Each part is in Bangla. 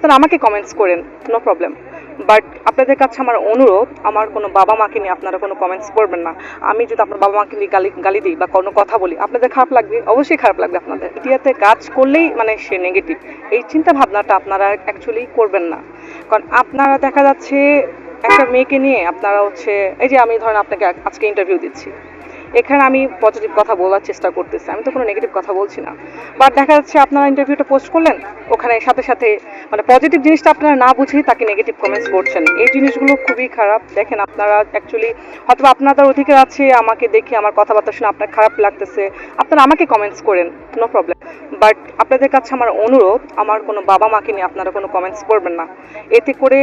আপনারা আমাকে কমেন্টস করেন নো প্রবলেম বাট আপনাদের কাছে আমার অনুরোধ, আমার কোনো বাবা মাকে নিয়ে আপনারা কোনো কমেন্টস করবেন না। আমি যদি আপনার বাবা মাকে নিয়ে গালি গালি দিই বা কোনো কথা বলি, আপনাদের খারাপ লাগবে? অবশ্যই খারাপ লাগবে আপনাদের। মিডিয়াতে কাজ করলেই মানে সে নেগেটিভ এই চিন্তা ভাবনাটা আপনারা অ্যাকচুয়ালি করবেন না। কারণ আপনারা দেখা যাচ্ছে একটা মেয়েকে নিয়ে আপনারা হচ্ছে, এই যে আমি ধরেন আপনাকে আজকে ইন্টারভিউ দিচ্ছি। এখানে আমি পজিটিভ কথা বলার চেষ্টা করতেছি। আমি তো কোনো নেগেটিভ কথা বলছি না। বাট দেখা যাচ্ছে আপনারা ইন্টারভিউটা পোস্ট করলেন, ওখানে সাথে সাথে মানে পজিটিভ জিনিসটা আপনারা না বুঝেই তাকে নেগেটিভ কমেন্টস করছেন। এই জিনিসগুলো খুবই খারাপ। দেখেন, আপনারা অ্যাকচুয়ালি হয়তো আপনাদের অধিকার আছে আমাকে দেখে, আমার কথাবার্তা শুনে আপনার খারাপ লাগতেছে। আপনারা আমাকে কমেন্টস করেন নো প্রবলেম বাট আপনাদের কাছে আমার অনুরোধ, আমার কোনো বাবা মাকে নিয়ে আপনারা কোনো কমেন্টস করবেন না। এতে করে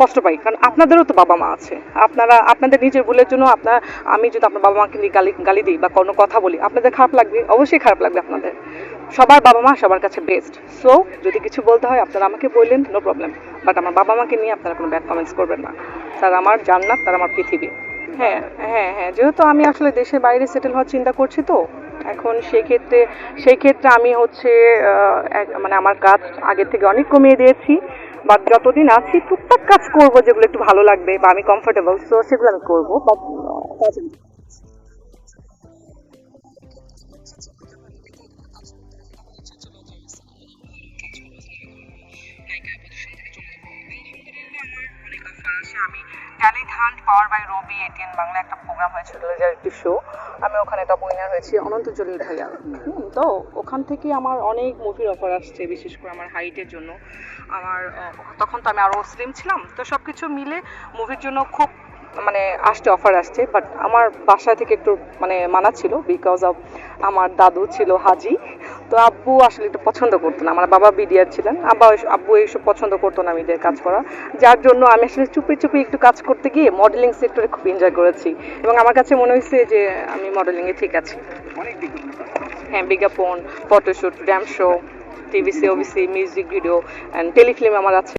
কষ্ট পাই, কারণ আপনাদেরও তো বাবা মা আছে। আপনারা, আপনাদের নিজের ভুলের জন্য আপনার, আমি যদি আপনার বাবা মাকে নিয়ে গালি গালি দিই বা কোনো কথা বলি, আপনাদের খারাপ লাগবে, অবশ্যই খারাপ লাগবে আপনাদের। সবার বাবা মা সবার কাছে বেস্ট সো যদি কিছু বলতে হয়, আপনারা আমাকে বললেন নো প্রবলেম বাট আমার বাবা মাকে নিয়ে আপনারা কোনো ব্যাড কমেন্টস করবেন না। তার আমার জান্নাত, তার আমার পৃথিবী। হ্যাঁ হ্যাঁ হ্যাঁ যেহেতু আমি আসলে দেশের বাইরে সেটেল হওয়ার চিন্তা করছি তো, এখন সেই ক্ষেত্রে সেই ক্ষেত্রে আমি হচ্ছে মানে আমার কাজ আগের থেকে অনেক কমিয়ে দিয়েছি। বাট যতদিন আছি, টুকটাক কাজ করব যেগুলো একটু ভালো লাগবে বা আমি কমফোর্টেবল সো সেগুলো আমি করব। বাট আমি talent hunt power by Robi ATN Bangla একটা প্রোগ্রাম হয়েছিল রিয়ালিটি শো আমি ওখানে টপ উইনার হয়েছি, অনন্ত জলিল ভাইয়া। তো ওখান থেকে আমার অনেক মুভির অফার আসছে, বিশেষ করে আমার হাইটের জন্য। আমার তখন তো আমি আরও স্লিম ছিলাম, তো সব কিছু মিলে মুভির জন্য খুব মানে আসছে অফার আসছে। বাট আমার বাসা থেকে একটু মানে মানা ছিল বিকজ অফ আমার দাদু ছিল হাজি। তো আব্বু আসলে একটু পছন্দ করতো না। আমার বাবা বিডিআর ছিলেন আব্বা আব্বু এইসব পছন্দ করতো না মেয়েদের কাজ করা। যার জন্য আমি আসলে চুপি চুপি একটু কাজ করতে গিয়ে মডেলিং সেক্টরে খুব এনজয় করেছি। এবং আমার কাছে মনে হয়েছে যে আমি মডেলিংয়ে ঠিক আছি। হ্যাঁ বিজ্ঞাপন photoshoot dam show TVC OBC music video and telefilm আমার আছে।